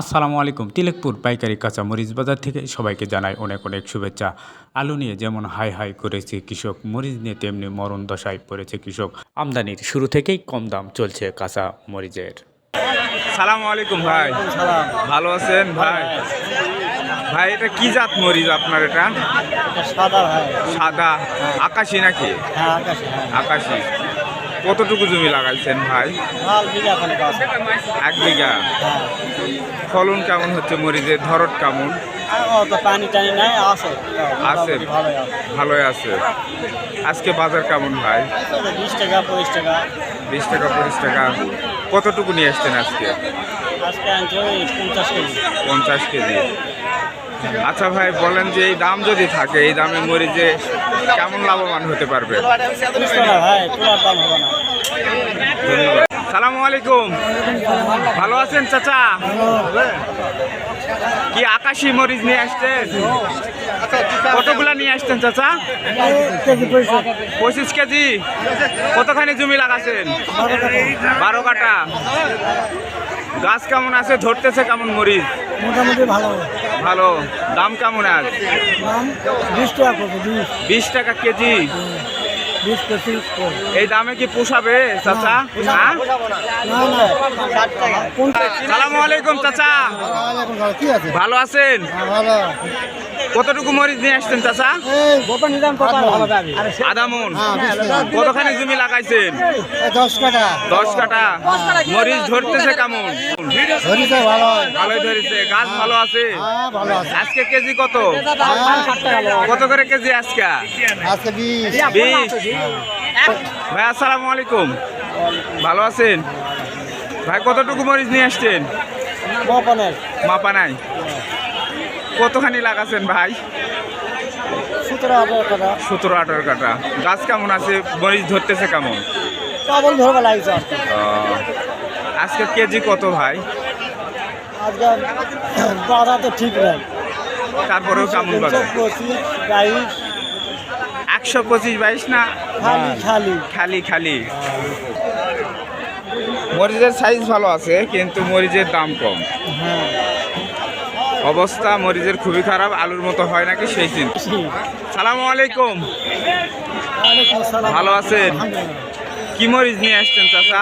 আসসালামু আলাইকুম তিলেকপুর পাইকারি কাঁচা মরিচ বাজার থেকে সবাইকে জানাই অনেক অনেক শুভেচ্ছা। আলু নিয়ে যেমন হাই হাই করেছে কৃষক মরিচ নিয়ে তেমনি মরণ দশায় পড়েছে কৃষক। আমদানির শুরু থেকেই কম দাম চলছে কাঁচা মরিচের সালাম আলাইকুম ভাই। ভালো আছেন ভাই? ভাই এটা কি জাত মরিচ আপনার এটা? এটা সাদা ভাই। সাদা। আকাশি নাকি? হ্যাঁ হ্যাঁ। আকাশি। কতটুকু জমি লাগাইছেন ভাই? এক বিঘা। ফলন কেমন হচ্ছে মরিচের? ধরট কেমন? পানি টানি নাই আছে। আছে। ভালোই আছে। আজকে বাজার কেমন ভাই? বিশ টাকা পঁচিশ টাকা। বিশ টাকা পঁচিশ টাকা। কতটুকু নিয়ে আসছেন আজকে? আজকে পঞ্চাশ কেজি। পঞ্চাশ কেজি। আচ্ছা ভাই, বলেন যে এই দাম যদি থাকে, এই দামে মরিচে কেমন লাভবান হতে পারবে? সালামু আলাইকুম। ভালো আছেন চাচা? কি আকাশি মরিচ নিয়ে আসছেন? কতগুলা নিয়ে আসছেন চাচা? পঁচিশ কেজি। কতখানি জমি লাগাছেন? বারো কাটা গাছ কেমন আছে? ধরতেছে কেমন মরিচ? মোটামুটি ভালো ভালো। দাম কেমন আর? বিশ টাকা বিশ। বিশ টাকা কেজি? এই দামে কি পোষাবে চাচা? সালামালাইকুম সালামু আলাইকুম চাচা। ভালো আছেন? ভালো। কতটুকু মরিচ নিয়ে আসছেন চাচা? আধা মন। কতখানি জমি লাগাইছেন? দশ কাটা দশ কাটা মরিচ ধরতেছে কেমন? ভালো ভালোই ধরেছে। গাছ ভালো আছে? আজকে কেজি কত? কত করে কেজি আজকে? বিশ। ভাই আসসালামু আলাইকুম। ভালো আছেন? ভাই কতটুকু মরিচ নিয়ে আসছেন? মাপা নাই। কতখানি লাগাছেন ভাই? সতেরো আঠারো কাটা গাছ কেমন আছে? মরিচ ধরতেছে কেমন? ধরবা লাগছে আজকে। কেজি কত ভাই? আজকে বাধা তো ঠিক নেই। তারপরেও কেমন বাজার? বাইশ। একশো পঁচিশ বাইশ না? খালি খালি। খালি মরিচের সাইজ ভালো আছে কিন্তু মরিচের দাম কম। হ্যাঁ। অবস্থা মরিচের খুবই খারাপ আলুর মতো হয় নাকি সেই চিন্তা সালামু আলাইকুম। ভালো আছেন? কি মরিচ নিয়ে আসছেন চাচা?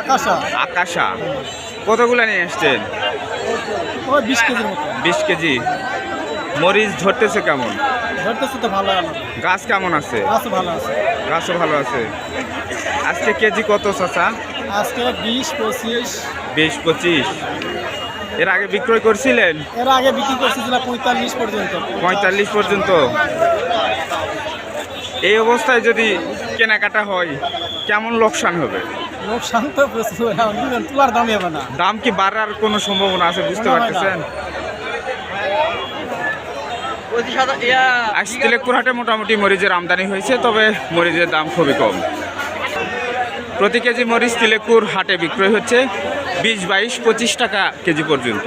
আকাশা। আকাশা। কতগুলা নিয়ে আসছেন? বিশ কেজি। মরিচ ধরতেছে কেমন? গাছ কেমন আছে? গাছ ভালো আছে। গাছও ভালো আছে। আজকে কেজি কত চাচা? আজকে বিশ পঁচিশ। বিশ পঁচিশ। এর আগে বিক্রয় করছিলেন? এর আগে বিক্রি করতেছিল পঁয়তাল্লিশ পর্যন্ত। পঁয়তাল্লিশ পর্যন্ত। এই অবস্থায় যদি কেনাকাটা হয় কেমন লোকসান হবে? লোকসান তো প্রচুর তোলার দামই হবে না। দাম কি বাড়ার কোনো সম্ভাবনা আছে বুঝতে। পারতেছেন? আজ তিলেকপুর মোটামুটি মরিচের আমদানি হয়েছে তবে মরিচের দাম খুবই কম। প্রতি কেজি মরিচ তিলেকুর হাটে বিক্রয় হচ্ছে বিশ বাইশ পঁচিশ টাকা কেজি পর্যন্ত।